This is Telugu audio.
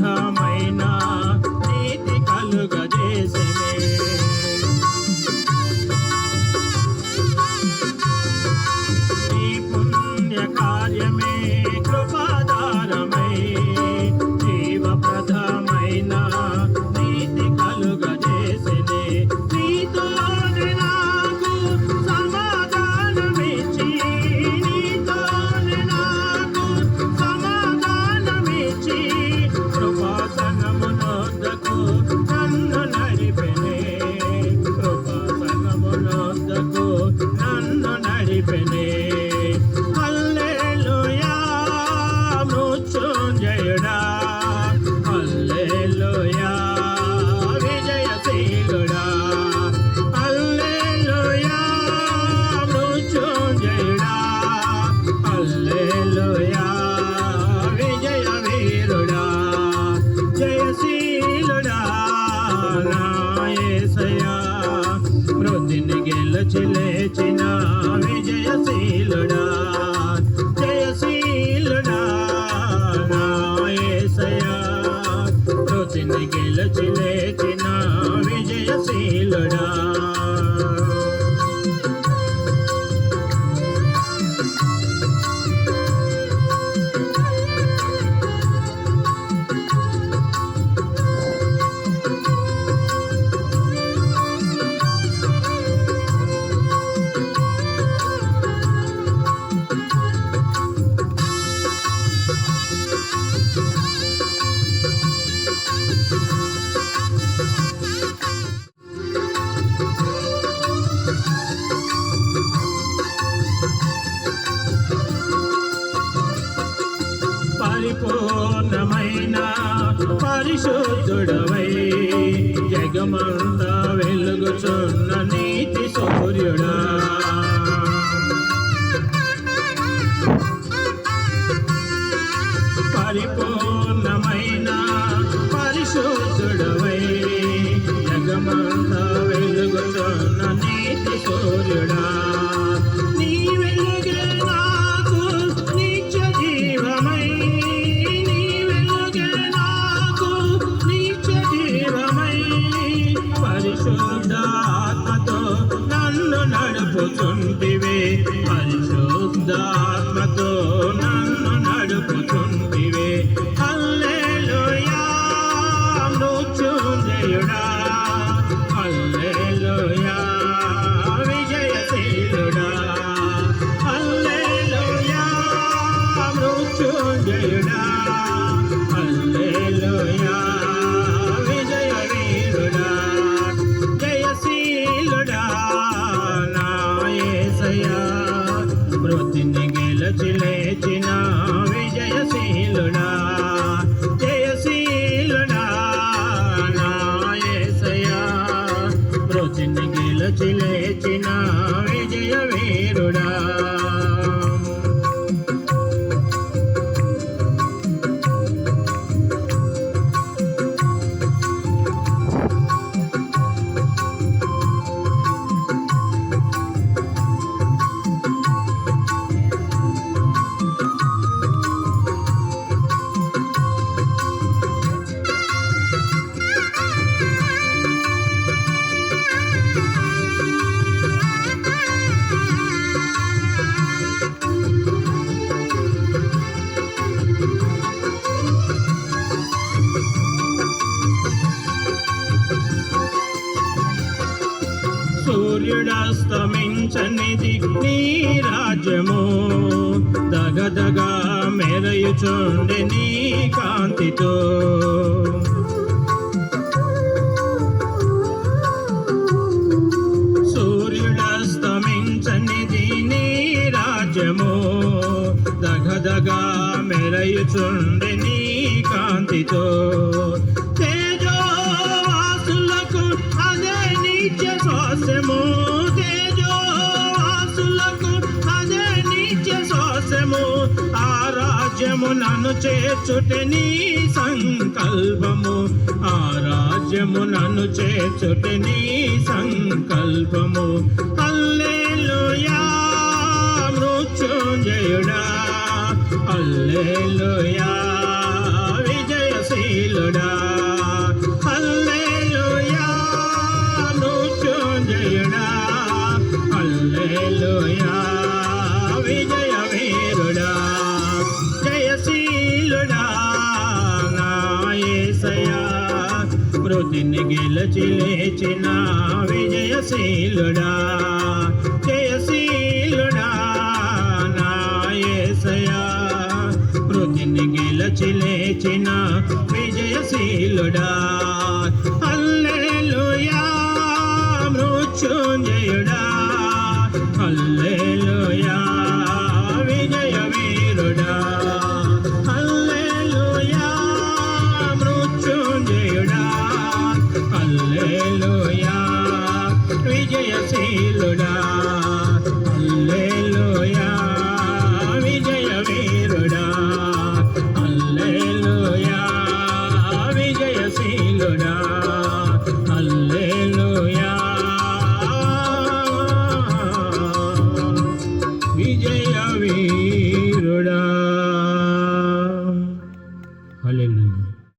come. నిలచి లేచిన విజయశీలుడా. జయశీలుడా నాయసయా మృతిని గెలచి లేచి పరిశుద్ధుడవై జగమంతా వెలుగుచున్న నీతి సూర్యుడా. పరిపూర్ణమైన పరిశుద్ధుడవై జగమంతా వెలుగుచున్న నీతి సూర్యుడా. నడుపుతుంటివే పరిశుద్ధాత్మతో సూర్యుడస్తమించనిది నీ రాజ్యము. దగదగా మెరయుచుండె నీ కాంతితో. సూర్యుడస్తమించనిది నీ రాజ్యము. దగదగా మెరయుచుండె నీ కాంతితో. శ్వాసము తేజోవాసులకు అదే నిత్య శ్వాసము. ఆ రాజ్యము నన్ను చేర్చుటే నీ సంకల్పము. ఆ రాజ్యము నన్ను చేర్చుటే నీ సంకల్పము. అల్లేలుయా మృత్యుంజయుడా. అల్లేలుయా యేసయ్యా మృతిని గెలచి లేచిన విజయశీలుడా జయశీలుడా నా మృతిని గెలచి లేచిన విజయశీలుడా అల్లెలుయా మృత్యుంజయుడా. అల్లెలుయా. విజయశీలుడా హల్లెలూయా